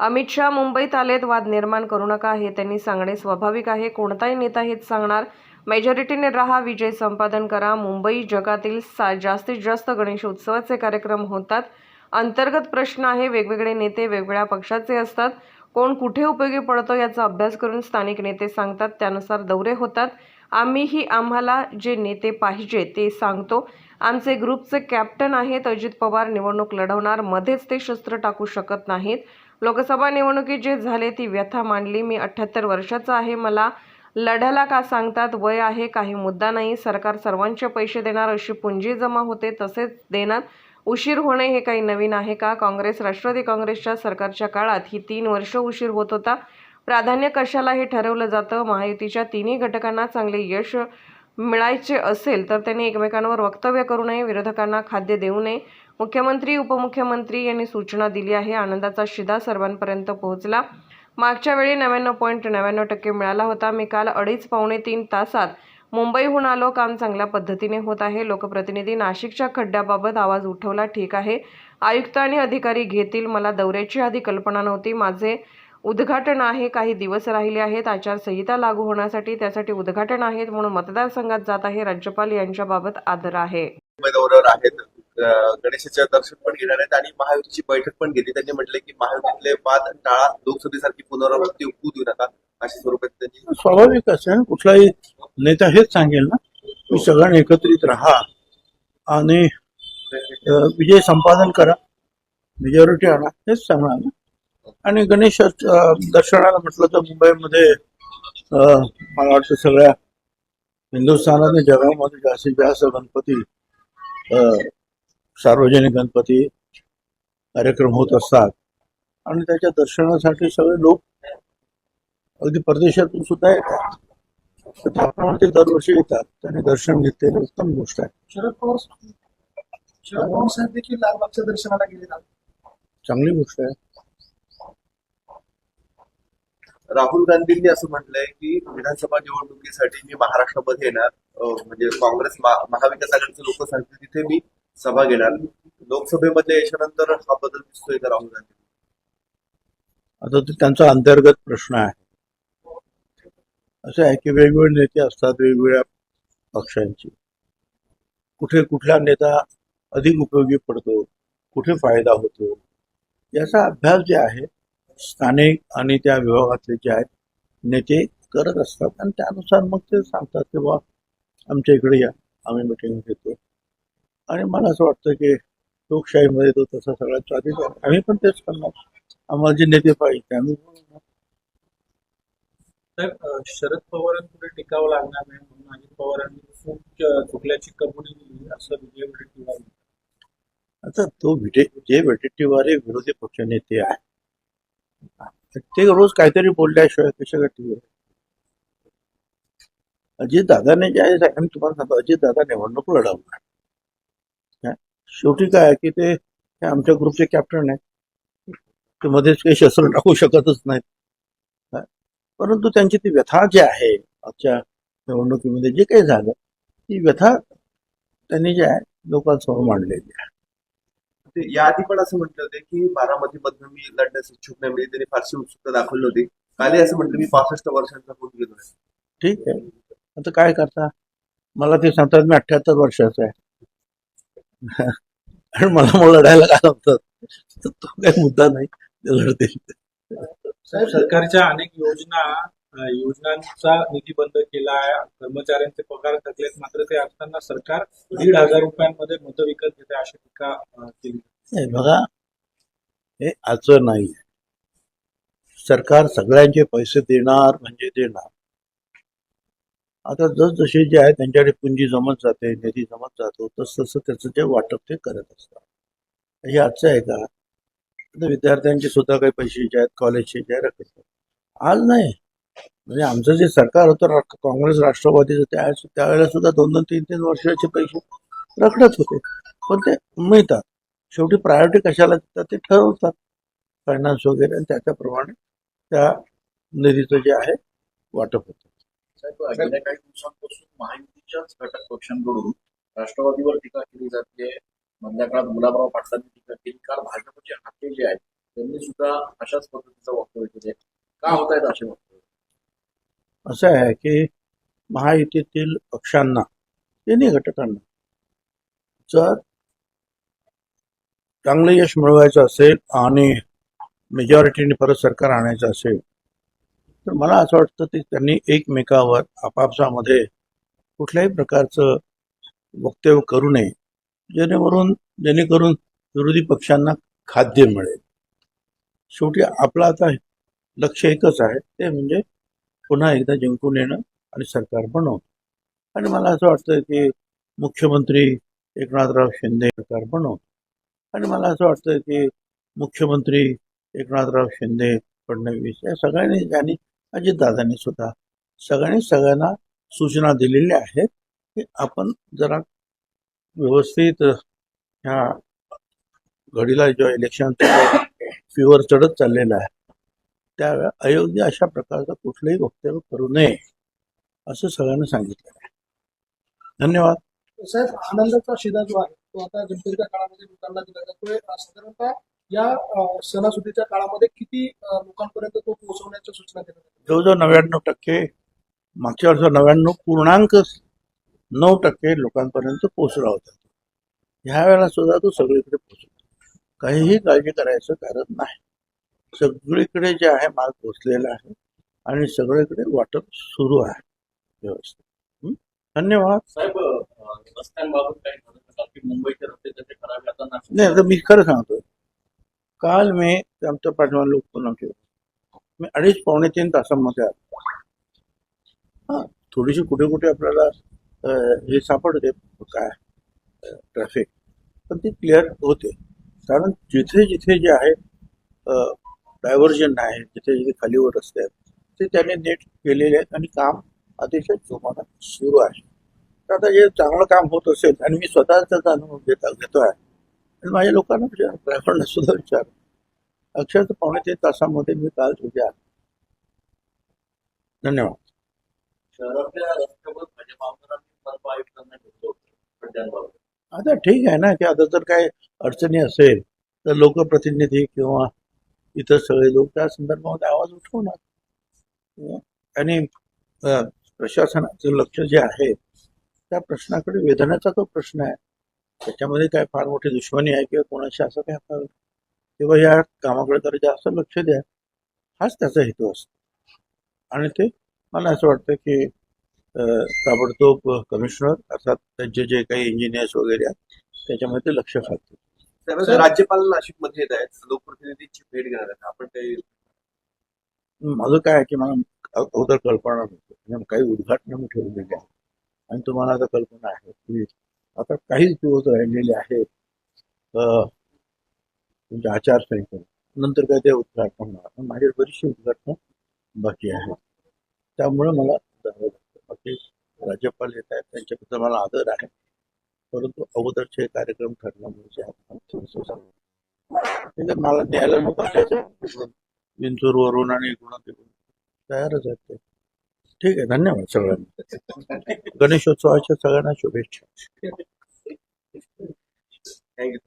अमित शहा मुंबईत आलेत वाद निर्माण करू नका हे त्यांनी सांगणे स्वाभाविक आहे. कोणताही नेता हेच सांगणार. मेजॉरिटीने राहा विजय संपादन करा. मुंबई जगातील सा जास्तीत जास्त गणेश उत्सवाचे कार्यक्रम होतात. अंतर्गत प्रश्न आहे वेगवेगळे नेते वेगवेगळ्या पक्षाचे असतात. कोण कुठे उपयोगी पडतो याचा अभ्यास करून स्थानिक नेते सांगतात त्यानुसार दौरे होतात. आम्हीही आम्हाला जे नेते पाहिजे ते सांगतो. आमचे ग्रुपचे कॅप्टन आहेत अजित पवार निवडणूक लढवणार मध्येच ते शस्त्र टाकू शकत नाहीत. लोकसभा निवडणुकीत जे झाले ती व्यथा मांडली. मी अठ्ठ्याहत्तर वर्षाचा आहे. मला लढ्याला का सांगतात? वय आहे. काही मुद्दा नाही. सरकार सर्वांचे पैसे देणार अशी पुंजी जमा होते. तसेच देणार उशीर होणे हे काही नवीन आहे का? काँग्रेस राष्ट्रवादी काँग्रेसच्या सरकारच्या काळात ही तीन वर्ष उशीर होत होता. प्राधान्य कशाला हे ठरवलं जातं? महायुतीच्या तिन्ही घटकांना चांगले यश मिळायचे असेल तर त्यांनी एकमेकांवर वक्तव्य करू नये विरोधकांना खाद्य देऊ नये मुख्यमंत्री उपमुख्यमंत्री यांनी सूचना दिली आहे. आनंदाचा शिदा सर्वांपर्यंत पोहोचला. मागच्या वेळी नव्याण्णव पॉईंट नव्याण्णव टक्के मिळाला होता. मी काल अडीच पावणे तीन तासात मुंबईहून आलो. काम चांगल्या पद्धतीने होत आहे. लोकप्रतिनिधी नाशिकच्या खड्ड्याबाबत आवाज उठवला. ठीक आहे. आयुक्त आणि अधिकारी घेतील. मला दौऱ्याची आधी कल्पना नव्हती. माझे उद्घाटन आहे. काही दिवस राहिले आहेत. आचारसंहिता लागू होण्यासाठी त्यासाठी उद्घाटन आहेत म्हणून मतदारसंघात जात आहे. राज्यपाल यांच्याबाबत आदर आहे. उमेदवार आहेत. गणेशाचं दर्शन पण घेणार आहेत आणि महायुतीची बैठक पण घेतली. त्यांनी म्हटले की महायुतीतले वाद टाळा लोकसभेसारखी पुनरावृत्ती होऊ देऊ नका अशा स्वरूपात त्यांनी स्वाभाविक असं कुठलाही नेता हेच सांगेल ना की सगळ्यांनी एकत्रित राहा आणि विजय संपादन करा मेजॉरिटी आणा हेच सांगणार ना. आणि गणेश दर्शनाला म्हटलं तर मुंबईमध्ये मला वाटतं सगळ्या हिंदुस्थानाने जगामध्ये जास्तीत जास्त गणपती सार्वजनिक गणपती कार्यक्रम होत असतात. आणि त्याच्या दर्शनासाठी सगळे लोक अगदी परदेशातून सुद्धा येतात. त्याप्रमाणे ते दरवर्षी येतात. त्यांनी दर्शन घेतलेलं उत्तम गोष्ट आहे. शरद पवार शरद पवार साहेब देखील लालबागच्या दर्शनाला गेले चांगली गोष्ट आहे. राहुल गांधींनी असं म्हटलंय की विधानसभा निवडणुकीसाठी मी महाराष्ट्रामध्ये येणार. म्हणजे काँग्रेस महा- महाविकास आघाडीचे लोक सांगतील तिथे मी सभा घेणार. लोकसभेमध्ये याच्यानंतर हा बदल दिसतोय का राहुल गांधी. आता तो त्यांचा अंतर्गत प्रश्न आहे. असं आहे की वेगवेगळे नेते असतात वेगवेगळ्या पक्षांची. कुठे कुठला नेता अधिक उपयोगी पडतो कुठे फायदा होतो याचा अभ्यास जे आहे स्थानिक आणि त्या विभागातले जे आहेत नेते करत असतात. आणि त्यानुसार मग ते सांगतात की बा आमच्या इकडे या आम्ही मिटिंग घेतो. आणि मला असं वाटतं की लोकशाहीमध्ये तो तसा सगळा चालू आहे आम्ही पण तेच करणार आम्हाला जे नेते पाहिजे आम्ही. तर शरद पवारांपुढे टिकावं लागणार नाही म्हणून अजित पवारांनी चुकल्याची कबुली दिली असं विजय वडेट्टीवार. आता तो विटे जे वेटेटीवारे विरोधी पक्ष नेते आहे ते रोज काहीतरी बोलल्याशिवाय कशा टीव्हीवर अजित दादाने जे आहे आम्ही तुम्हाला सांगतो अजित दादा निवडणूक लढवणार? शेवटी काय आहे की ते आमच्या ग्रुपचे कॅप्टन आहेत. ते मध्येच काही शस्त्र टाकू शकतच नाहीत? परंतु त्यांची ती व्यथा जी आहे आजच्या निवडणुकीमध्ये जे काही झालं ती व्यथा त्यांनी जे आहे लोकांसमोर मांडलेली आहे. ते याआधी पण असं म्हटलं होते की बारामती मधून मी लढण्यास इच्छुक नाही म्हणजे त्यांनी फारशी उत्सुकता दाखवली होती. कालही असं म्हटलं मी पासष्ट वर्षांचा होऊन गेलोय ठीक आहे. आता काय करता? मला ते सांगतात मी अठ्ठ्याहत्तर वर्षाचा आहे. आणि मला मग लढायला काय लावतात तो काही मुद्दा नाही. ते लढतील साहेब सरकारच्या अनेक योजना योजनांचा निधी बंद केला आहे कर्मचाऱ्यांचे पगार थकलेत. मात्र ते असताना सरकार दीड हजार रुपयांमध्ये मतं विकत घेते अशी टीका केली. बघा हे आजचं नाही सरकार सगळ्यांचे पैसे देणार म्हणजे देणार. आता जसजसे जे आहे त्यांच्याकडे पुंजी जमत जाते निधी जमत जातो तस तसं त्याचं जे वाटप ते करत असतात. हे आजचं आहे का? आता विद्यार्थ्यांचे सुद्धा काही पैसे जे आहेत कॉलेजचे जे आहे आज नाही. म्हणजे आमचं जे सरकार होतं काँग्रेस राष्ट्रवादीचं त्या त्यावेळेला सुद्धा दोन दोन तीन तीन वर्षाचे पैसे रखडत होते. पण ते मिळतात. शेवटी प्रायोरिटी कशाला देतात ते ठरवतात. फायनान्स वगैरे आणि त्याच्याप्रमाणे त्या निधीचं जे आहे वाटप होतं. गेल्या काही दिवसांपासून महायुतीच्याच घटक पक्षांकडून राष्ट्रवादीवर टीका केली जाते. मधल्या काळात गुलाबराव पाटलांनी टीका केली. काल भाजपचे हाते जे आहेत त्यांनी सुद्धा अशाच पद्धतीचं वक्तव्य केले का होत आहेत असे वक्तव्य? असं आहे की महायुतीतील पक्षांना तिन्ही घटकांना जर चांगलं यश मिळवायचं असेल आणि मेजॉरिटीने परत सरकार आणायचं असेल तर मला असं वाटतं की त्यांनी एकमेकावर आपापसामध्ये कुठल्याही प्रकारचं वक्तव्य करू नये जेणेकरून जेणेकरून विरोधी पक्षांना खाद्य मिळेल. शेवटी आपलं आता लक्ष एकच आहे ते म्हणजे पुन्हा एकदा जिंकून येणं आणि सरकार बनवणं. आणि मला असं वाटतं की मुख्यमंत्री एकनाथराव शिंदे सरकार बनवतो आणि मला असं वाटतं की मुख्यमंत्री एकनाथराव शिंदे फडणवीस या सगळ्यांनी ज्यांनी अजितदादांनी सुद्धा सगळ्यांनी सगळ्यांना सूचना दिलेल्या आहेत की आपण जरा व्यवस्थित ह्या घडीला जो इलेक्शनचा फिवर चढत चाललेला आहे त्या अयोग्य अशा प्रकारचं कुठलंही वक्तव्य करू नये असं सगळ्यांना सांगितलं आहे. धन्यवाद. साहेब आनंदाचा शिदा जो आहे तो आता गणपतीच्या काळामध्ये लोकांना दिला जातोय. साधारणतः या सणासुदीच्या काळामध्ये किती लोकांपर्यंत तो पोहोचवण्याच्या सूचना देण्यात? जवळजवळ नव्याण्णव टक्के मागच्या वर्षी नव्याण्णव पूर्णांक नऊ टक्के लोकांपर्यंत पोहोचला होता. ह्या वेळेला सुद्धा तो सगळीकडे पोहोचतो काहीही काळजी करायचं कारण नाही. सगळीकडे जे आहे माल पोचलेला आहे आणि सगळीकडे वाटप सुरू आहे व्यवस्थित. हं? धन्यवाद. साहेब रस्त्यांबाबत काही म्हणत असाल की मुंबईचे रस्ते आहे आता नाही मी खरं सांगतोय. काल मी आमच्या पाठीमा लोक केलं मी अडीच पावणे तीन तासांमध्ये आलो. हां थोडीशी कुठे कुठे आपल्याला हे सापडते काय ट्रॅफिक पण ती क्लिअर होते. कारण जिथे जिथे जे आहे डायव्हर्जन आहे जिथे जिथे खालीवर रस्ते आहेत ते त्यांनी नीट केलेले आहेत आणि काम अतिशय जोमानं सुरू आहे. तर आता जे चांगलं काम होत असेल आणि मी स्वतः त्याचा अनुभव घेता घेतो आहे आणि माझ्या लोकांना विचार ड्रायव्हरला सुद्धा विचार. अक्षरशः पावणे तीन तासामध्ये मी काल तुझ्या धन्यवाद. शहरातल्या रस्त्यावर भाजप आमदारांनी सर्व आयुक्तांना घेतलं होतं खड्ड्यांबाबत. आता ठीक आहे ना की आता जर काही अडचणी असेल तर लोकप्रतिनिधी किंवा इतर सगळे लोक त्या संदर्भामध्ये आवाज उठवणार. आणि प्रशासनाचं लक्ष जे आहे त्या प्रश्नाकडे वेधण्याचा तो प्रश्न आहे. त्याच्यामध्ये काय फार मोठी दुश्मनी आहे किंवा कोणाशी असं काय फार तेव्हा या कामाकडे जरा जास्त लक्ष द्या. हाच त्याचा हेतू असतो. आणि ते मला असं वाटतं की ताबडतोब कमिशनर अर्थात त्यांचे जे काही इंजिनियर्स वगैरे आहेत त्याच्यामध्ये ते लक्ष त्यावेळेस राज्यपाल नाशिकमध्ये येत आहेत. लोकप्रतिनिधींची भेट घेणार आहेत. आपण ते माझं काय आहे की मला अगोदर कल्पना नव्हती. म्हणजे काही उद्घाटनं मी ठेवलेली आहे. आणि तुम्हाला आता कल्पना आहे की आता काहीच दिवस राहिलेले आहेत. म्हणजे आचारसंहिता नंतर काय ते उद्घाटन होणार. माझे बरीचशी उद्घाटनं बाकी आहेत. त्यामुळे मला जावं लागतं. बाकी राज्यपाल येत आहेत त्यांच्याबद्दल मला आदर आहे. परंतु अगोदरचे कार्यक्रम ठरल्यामुळे जे मला द्यायला नको असायचं विंचूरवरून आणि इकडून तिकडून तयारच आहेत ते. ठीक आहे धन्यवाद सगळ्यांना. गणेशोत्सवाच्या सगळ्यांना शुभेच्छा. थँक्यू